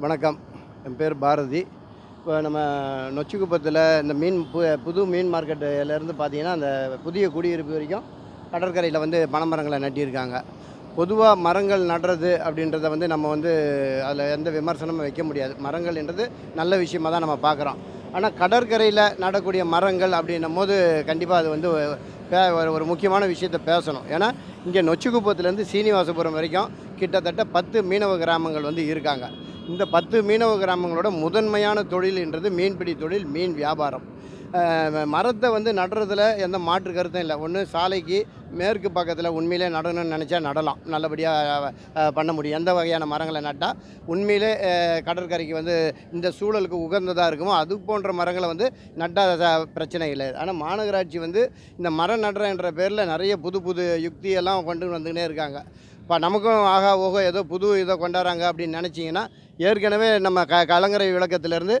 வணக்கம். என் பேர் பாரதி. இப்போ நம்ம நொச்சிக்குப்பத்தில் இந்த மீன் பு புது மீன் மார்க்கெட்டுலேருந்து பார்த்தீங்கன்னா அந்த புதிய குடியிருப்பு வரைக்கும் கடற்கரையில் வந்து பனைமரங்களை நட்டியிருக்காங்க பொதுவாக மரங்கள் நடுறது அப்படின்றத வந்து நம்ம வந்து அதில் எந்த விமர்சனமும் வைக்க முடியாது. மரங்கள்ன்றது நல்ல விஷயமாக தான் நம்ம பார்க்குறோம் ஆனால் கடற்கரையில் நடக்கூடிய மரங்கள் அப்படின்னும் போது கண்டிப்பாக அது வந்து பே- ஒரு ஒரு முக்கியமான விஷயத்தை பேசணும். ஏன்னா இங்கே நொச்சிக்குப்பத்துலேருந்து சீனிவாசபுரம் வரைக்கும் கிட்டத்தட்ட பத்து மீனவ கிராமங்கள் வந்து இருக்காங்க. இந்த பத்து மீனவ கிராமங்களோட முதன்மையான தொழில்ன்றது மீன்பிடி தொழில் மீன் வியாபாரம். மரத்தை வந்து நடுறதுல எந்த மாற்று கருத்தும் இல்லை. ஒன்று சாலைக்கு மேற்கு பக்கத்தில் உண்மையிலே நடணும்னு நினச்சா நடலாம். நல்லபடியாக பண்ண முடியும். எந்த வகையான மரங்களை நட்டால் உண்மையிலே கடற்கரைக்கு வந்து இந்த சூழலுக்கு உகந்ததாக இருக்குமோ அது போன்ற மரங்களை வந்து நட்டால் பிரச்சனை இல்லை. ஆனால் மாநகராட்சி வந்து இந்த மரம் நடுறன்ற பேரில் நிறைய புது புது யுக்தியெல்லாம் கொண்டு வந்துக்கினே இருக்காங்க. இப்போ நமக்கும் ஆகா ஓகோ ஏதோ புது இதை கொண்டாடுறாங்க அப்படின்னு நினச்சிங்கன்னா ஏற்கனவே நம்ம க கலங்கரை விளக்கத்திலேருந்து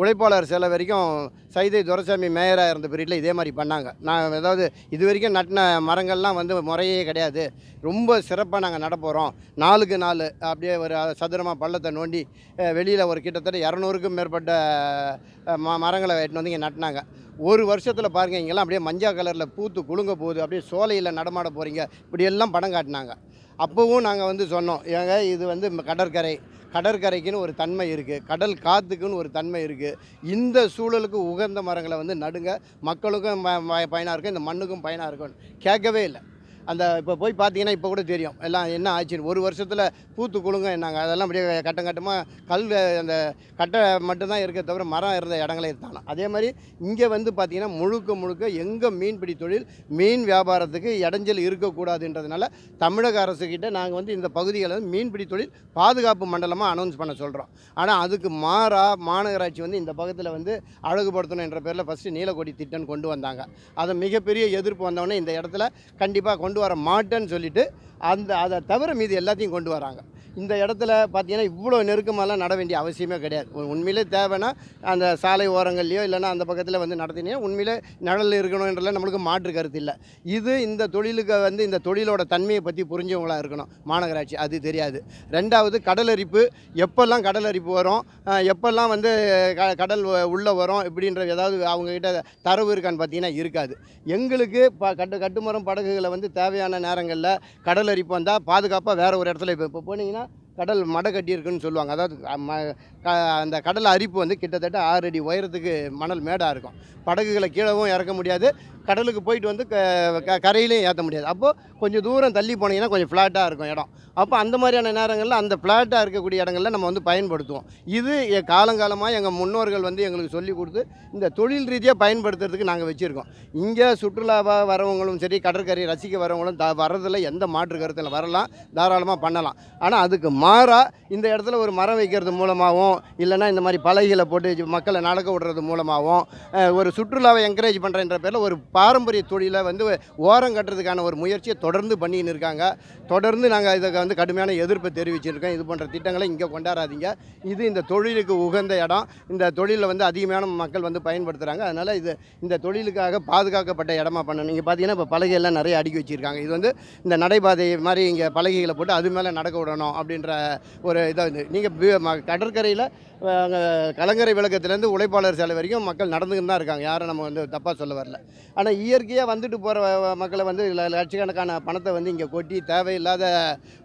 உழைப்பாளர் சிலை வரைக்கும் சைதை துரசாமி மேயராக இருந்த பீரியடில் இதே மாதிரி பண்ணாங்க. நான் ஏதாவது இது வரைக்கும் நட்டின மரங்கள்லாம் வந்து முறையே கிடையாது. ரொம்ப சிறப்பாக நாங்கள் நடப்போகிறோம் நாலுக்கு நாலு அப்படியே ஒரு சதுரமாக பள்ளத்தை நோண்டி வெளியில் ஒரு கிட்டத்தட்ட இரநூறுக்கும் மேற்பட்ட ம மரங்களை எட்டுன்னு வந்து இங்கே நட்டினாங்க. ஒரு வருஷத்தில் பாருங்கள் இங்கெல்லாம் அப்படியே மஞ்சள் கலரில் பூத்து குலுங்க போகுது. அப்படியே சோலையில் நடமாட போகிறீங்க இப்படியெல்லாம் படம் காட்டினாங்க. அப்போவும் நாங்கள் வந்து சொன்னோம் ஏங்க இது வந்து கடற்கரை கடற்கரைக்குன்னு ஒரு தன்மை இருக்குது கடல் காற்றுக்குன்னு ஒரு தன்மை இருக்குது இந்த சூழலுக்கு உகந்த மரங்களை வந்து நடுங்க மக்களுக்கும் ம- பயனாக இருக்கும் இந்த மண்ணுக்கும் பயனாக இருக்கும்னு. கேட்கவே இல்லை. அந்த இப்போ போய் பார்த்தீங்கன்னா இப்போ கூட தெரியும். எல்லாம் என்ன ஆச்சுன்னு. ஒரு வருஷத்தில் பூத்து குலுங்க என்னாங்க. அதெல்லாம் அப்படியே கட்டம் கட்டமாக கல் அந்த கட்டை மட்டும்தான் இருக்க தவிர மரம் இருந்த இடங்களே இருந்தாங்க அதே மாதிரி இங்கே வந்து பார்த்தீங்கன்னா முழுக்க முழுக்க எங்கே மீன்பிடி தொழில் மீன் வியாபாரத்துக்கு இடைஞ்சல் இருக்கக்கூடாதுன்றதுனால தமிழக அரசுக்கிட்ட நாங்கள் வந்து இந்த பகுதிகளை வந்து மீன்பிடி தொழில் பாதுகாப்பு மண்டலமாக அனௌன்ஸ் பண்ண சொல்கிறோம் ஆனால் அதுக்கு மாறா மாநகராட்சி வந்து இந்த பக்கத்தில் வந்து அழகுபடுத்தணும் என்ற பேரில் ஃபஸ்ட்டு நீலக்கொடி திட்டம் கொண்டு வந்தாங்க. அதை மிகப்பெரிய எதிர்ப்பு வந்தவொடனே இந்த இடத்துல கண்டிப்பாக கொண்டு வர மாட்டேன்னு சொல்லிட்டு அந்த அதை தவிர மீது எல்லாத்தையும் கொண்டு வராங்க. இந்த இடத்துல பார்த்தீங்கன்னா இவ்வளோ நெருக்கமாலாம் நட வேண்டிய அவசியமே கிடையாது. உண்மையிலே தேவைன்னா அந்த சாலை ஓரங்கள்லையோ இல்லைன்னா அந்த பக்கத்தில் வந்து நடத்தினே உண்மையிலே நிழல் இருக்கணுன்றதுல நம்மளுக்கு மாற்று கருத்து இல்லை. இது இந்த தொழிலுக்கு வந்து இந்த தொழிலோட தன்மையை பற்றி புரிஞ்சவங்களாக இருக்கணும். மாநகராட்சி அது தெரியாது. ரெண்டாவது கடலரிப்பு எப்போல்லாம் கடலரிப்பு வரும் எப்போல்லாம் வந்து க கடல் உள்ளே வரும் இப்படின்ற ஏதாவது அவங்கக்கிட்ட தரவு இருக்கான்னு பார்த்தீங்கன்னா இருக்காது. எங்களுக்கு ப கட்டு கட்டுமரம் படகுகளை வந்து தேவையான நேரங்களில் கடலரிப்பு வந்தால் பாதுகாப்பாக வேறு ஒரு இடத்துல இப்போ இப்போ போனீங்கன்னா கடல் மடை கட்டியிருக்குன்னு சொல்லுவாங்க. அதாவது க- அந்த கடல் அரிப்பு வந்து கிட்டத்தட்ட ஆறு அடி உயரத்துக்கு மணல் மேடாக இருக்கும். படகுகளை கீழவும் இறக்க முடியாது. கடலுக்கு போயிட்டு வந்து க க- கரையிலையும் ஏற்ற முடியாது. அப்போது கொஞ்சம் தூரம் தள்ளி போனீங்கன்னா கொஞ்சம் ஃப்ளாட்டாக இருக்கும் இடம். அப்போ அந்த மாதிரியான நேரங்களில் அந்த ஃப்ளாட்டாக இருக்கக்கூடிய இடங்களில் நம்ம வந்து பயன்படுத்துவோம். இது காலங்காலமாக எங்கள் முன்னோர்கள் வந்து எங்களுக்கு சொல்லி கொடுத்து இந்த தொழில் ரீதியாக பயன்படுத்துறதுக்கு நாங்கள் வச்சுருக்கோம். இங்கே சுற்றுலாவாக வரவங்களும் சரி கடற்கரை ரசிக்க வரவங்களும் த வரதில் எந்த மாற்று கருத்தில் வரலாம் தாராளமாக பண்ணலாம். ஆனால் அதுக்கு மாறாக இந்த இடத்துல ஒரு மரம் வைக்கிறது மூலமாகவும் இல்லைன்னா இந்த மாதிரி பலகைகளை போட்டு மக்களை நடக்க விடுறது மூலமாகவும் ஒரு சுற்றுலாவை என்கரேஜ் பண்ணுறன்ற பேரில் ஒரு பாரம்பரிய தொழிலை வந்து ஓரம் கட்டுறதுக்கான ஒரு முயற்சியை தொடர்ந்து பண்ணின்னு இருக்காங்க. தொடர்ந்து நாங்கள் இதை வந்து கடுமையான எதிர்ப்பு தெரிவிச்சிருக்கோம் இது போன்ற திட்டங்களை இங்கே கொண்டாடாதீங்க. இது இந்த தொழிலுக்கு உகந்த இடம். இந்த தொழிலில் வந்து அதிகமான மக்கள் வந்து பயன்படுத்துகிறாங்க அதனால் இது இந்த தொழிலுக்காக பாதுகாக்கப்பட்ட இடமா பண்ணணும். நீங்கள் பார்த்தீங்கன்னா இப்போ பலகையெல்லாம் நிறைய அடுக்கி வச்சுருக்காங்க. இது வந்து இந்த நடைபாதை மாதிரி இங்கே பலகைகளை போட்டு அது மேலே நடக்க விடணும் அப்படின்ற ஒரு இதாக வந்து நீங்கள் கடற்கரையில் கலங்கரை விளக்கத்துலேருந்து உழைப்பாளர் சாலை வரைக்கும் மக்கள் நடந்துக்கிட்டு தான் இருக்காங்க. யாரும் நம்ம வந்து தப்பாக சொல்ல வரல. ஆனால் இயற்கையாக வந்துட்டு போகிற மக்களை வந்து லட்சக்கணக்கான பணத்தை வந்து இங்கே கொட்டி தேவையில்லாத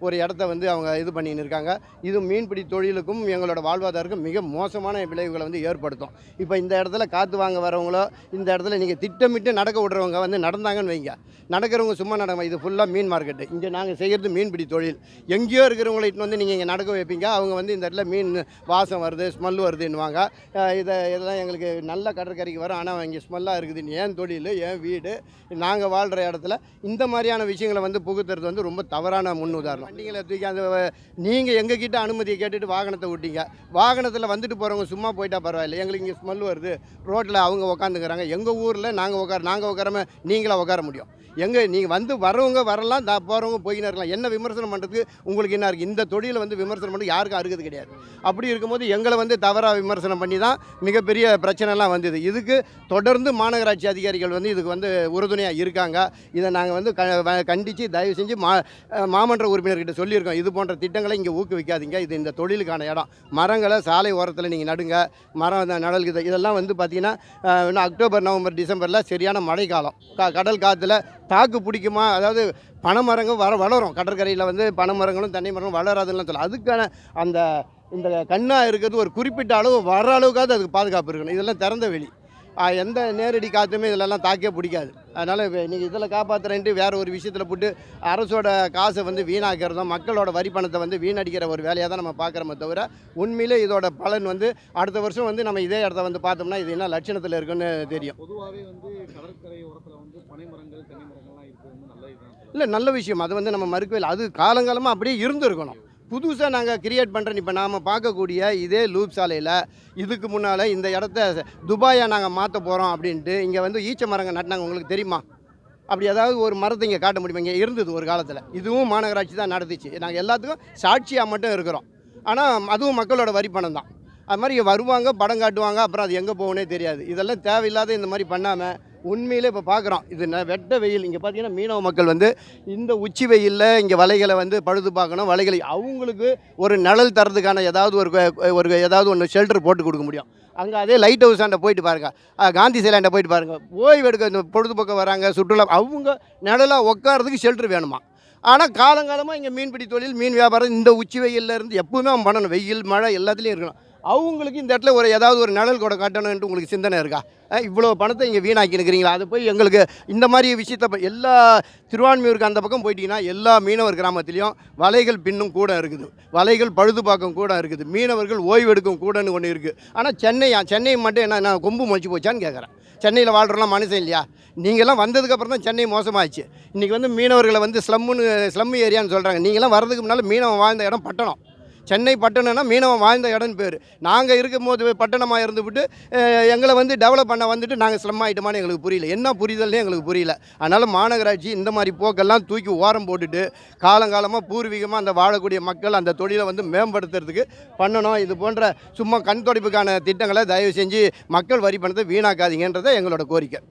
ஒரு இடத்த வந்து அவங்க இது பண்ணின்னு இருக்காங்க. இது மீன்பிடி தொழிலுக்கும் எங்களோட வாழ்வாதாரத்துக்கும் மிக மோசமான விளைவுகளை வந்து ஏற்படுத்தும். இப்போ இந்த இடத்துல காற்று வாங்க வரவங்களோ இந்த இடத்துல நீங்கள் திட்டமிட்டு நடக்க விடுறவங்க வந்து நடந்தாங்கன்னு வைங்க. நடக்கிறவங்க சும்மா நடக்க இது ஃபுல்லாக மீன் மார்க்கெட்டு இங்கே நாங்கள் செய்கிறது மீன்பிடி தொழில். எங்கேயோ இருக்கிறவங்களை இட்டுன்னு வந்து நீங்கள் இங்கே நடக்க வைப்பீங்க. அவங்க வந்து இந்த இடத்துல மீன் வாசம் வருது. ஸ்மெல் வருதுன்னுவாங்க. இதை இதெல்லாம் எங்களுக்கு நல்ல கடற்கரைக்கு வரும். ஆனால் இங்கே ஸ்மெல்லாக இருக்குதுன்னு ஏன் தொழில் ஏன் வீடு? நாங்கள் வாழ்கிற இடத்துல இந்த மாதிரியான விஷயங்களை வந்து புகுத்துறது வந்து ரொம்ப தவறான முன் உதாரணம். வண்டிகளை தூக்கி அந்த நீங்கள் எங்ககிட்ட அனுமதியை கேட்டுட்டு வாகனத்தை விட்டீங்க வாகனத்தில் வந்துட்டு போகிறவங்க சும்மா போயிட்டா பரவாயில்ல. எங்களுக்கு இங்கே ஸ்மெல் வருது. ரோட்டில் அவங்க உக்காந்துக்கிறாங்க. எங்கள் ஊரில் நாங்கள் உட்கார நாங்கள் உட்காராம நீங்களாக உட்கார முடியும். எங்கே நீங்கள் வந்து வரவங்க வரலாம் தான் போகிறவங்க போயின்னு இருக்கலாம். என்ன விமர்சனம் பண்ணுறதுக்கு உங்களுக்கு என்ன இருக்குது இந்த தொழிலை வந்து விமர்சனம் பண்ணுறது யாருக்கும் அருகது கிடையாது. அப்படி இருக்கும்போது எங்களை வந்து தவறாக விமர்சனம் பண்ணி தான் மிகப்பெரிய பிரச்சனைலாம் வந்தது. இதுக்கு தொடர்ந்து மாநகராட்சி அதிகாரிகள் வந்து இதுக்கு வந்து உறுதுணையாக இருக்காங்க. இதை நாங்கள் வந்து க வ- கண்டித்து தயவு செஞ்சு மா மாமன்ற உறுப்பினர்கிட்ட சொல்லியிருக்கோம். இது போன்ற திட்டங்களை இங்கே ஊக்குவிக்காதீங்க. இது இந்த தொழிலுக்கான இடம். மரங்களை சாலை ஓரத்தில் நீங்கள் நடுங்க மரம் இந்த இதெல்லாம் வந்து பார்த்திங்கன்னா இன்னும் அக்டோபர் நவம்பர் டிசம்பரில் சரியான மழை காலம் கடல் காற்றுல தாக்கு பிடிக்குமா? அதாவது பனைமரங்கள் வர வளரும். கடற்கரையில் வந்து பனைமரங்களும் தென்னை மரங்களும் வளராதுலாம் சொல்ல அதுக்கான அந்த இந்த கண்ணாக இருக்கிறது ஒரு குறிப்பிட்ட அளவு வர அளவுக்காவது அதுக்கு பாதுகாப்பு இருக்கணும். இதெல்லாம் திறந்த வெளி. எந்த நேரடி காற்றுமே இதிலெல்லாம் தாக்கே பிடிக்காது. அதனால் நீங்கள் இதில் காப்பாற்றுறேன்ட்டு வேறு ஒரு விஷயத்தில் போட்டு அரசோட காசை வந்து வீணாக்கிறதும் மக்களோட வரி பணத்தை வந்து வீணடிக்கிற ஒரு வேலையாக தான் நம்ம பார்க்குறோமே தவிர உண்மையிலே இதோட பலன் வந்து அடுத்த வருஷம் வந்து நம்ம இதே இடத்த வந்து பார்த்தோம்னா இது என்ன லட்சணத்தில் இருக்குன்னு தெரியும். பொதுவாகவே வந்து கடற்கரை ஓரத்தில் வந்து பனை மரங்கள் தென்னை மரங்கள்லாம் வந்து நல்ல இல்லை நல்ல விஷயம். அது வந்து நம்ம மறுக்கவே இல்லை. அது காலங்காலமாக அப்படியே இருந்திருக்கணும். புதுசாக நாங்கள் கிரியேட் பண்ணுறோம் இப்போ நாம் பார்க்கக்கூடிய இதே லூப் சாலையில் இதுக்கு முன்னால் இந்த இடத்த துபாயை நாங்கள் மாற்ற போகிறோம் அப்படின்ட்டு இங்கே வந்து ஈச்ச மரங்கள் நட்டினாங்க. உங்களுக்கு தெரியுமா? அப்படி ஏதாவது ஒரு மரத்தை இங்கே காட்ட முடியுமா? இங்கே இருந்தது ஒரு காலத்தில். இதுவும் மாநகராட்சி தான் நடந்துச்சு நாங்கள் எல்லாத்துக்கும் சாட்சியாக மட்டும் இருக்கிறோம். ஆனால் அதுவும் மக்களோட வரி பணம் தான். அது மாதிரி வருவாங்க படம் காட்டுவாங்க அப்புறம் அது எங்கே போகணுன்னே தெரியாது. இதெல்லாம் தேவையில்லாத இந்த மாதிரி பண்ணாமல் உண்மையிலே இப்போ பார்க்குறோம் இது ந- வெட்ட வெயில். இங்கே பார்த்தீங்கன்னா மீனவ மக்கள் வந்து இந்த உச்சி வெயிலில் இங்கே வலைகளை வந்து பழுது பார்க்கணும். வலைகளை அவங்களுக்கு ஒரு நிழல் தரதுக்கான ஏதாவது ஒரு ஒரு ஏதாவது ஒன்று ஷெல்டர் போட்டு கொடுக்க முடியும். அங்கே அதே லைட் ஹவுஸ் ஆண்ட போயிட்டு பாருங்கள் காந்தி சிலையாண்ட போயிட்டு பாருங்க. ஓய்வு எடுக்க இந்த பொழுதுபோக்கம் வராங்க சுற்றுலா அவங்க நிழலாக உட்காரதுக்கு ஷெல்டர் வேணுமா? ஆனால் காலங்காலமாக இங்கே மீன்பிடி தொழில் மீன் வியாபாரம் இந்த உச்சி வெயிலில் இருந்து எப்பவுமே அவன் பண்ணணும். வெயில் மழை எல்லாத்துலேயும் இருக்கணும். அவங்களுக்கு இந்த இடத்துல ஒரு ஏதாவது ஒரு நிழல் கூட கட்டணுன்ட்டு உங்களுக்கு சிந்தனை இருக்கா? இவ்வளோ பணத்தை இங்கே வீணாக்கி இருக்கிறீங்களா அது போய் எங்களுக்கு இந்த மாதிரி விஷயத்த எல்லா திருவான்மையூருக்கு அந்த பக்கம் போயிட்டீங்கன்னா எல்லா மீனவர் கிராமத்துலேயும் வலைகள் பின்னும் கூட இருக்குது. வலைகள் பழுதுபாக்கம் கூட இருக்குது. மீனவர்கள் ஓய்வெடுக்கும் கூடன்னு ஒன்று இருக்குது ஆனால் சென்னையா சென்னை மட்டும் என்ன நான் கொம்பு மொழிச்சு போச்சான்னு கேட்குறேன் சென்னையில் வாழ்கிறோம்லாம் மனுஷன் இல்லையா? நீங்கள்லாம் வந்ததுக்கப்புறம் தான் சென்னை மோசமாச்சு இன்றைக்கி வந்து மீனவர்களை வந்து ஸ்லம்முன்னு ஸ்லம் ஏரியான்னு சொல்கிறாங்க நீங்களாம் வர்றதுக்கு முன்னால் மீனவன் வாழ்ந்த இடம் பட்டணம். சென்னை பட்டணம்னா மீனவன் வாழ்ந்த இடம்னு பேர். நாங்கள் இருக்கும்போது பட்டணமாக இருந்துவிட்டு எங்களை வந்து டெவலப் பண்ண வந்துட்டு நாங்கள் ஸ்லம் ஆகிட்டோமான்னு எங்களுக்கு புரியல. என்ன புரிதல்னு எங்களுக்கு புரியல. அதனால் மாநகராட்சி இந்த மாதிரி போக்கெல்லாம் தூக்கி ஓரம் போட்டுட்டு காலங்காலமாக பூர்வீகமாக அந்த வாழக்கூடிய மக்கள் அந்த தொழிலை வந்து மேம்படுத்துறதுக்கு பண்ணணும். இது போன்ற சும்மா கண் துடைப்புக்கான திட்டங்களை தயவு செஞ்சு மக்கள் வரி பணத்தை வீணாக்காதீங்கன்றதை எங்களோட கோரிக்கை.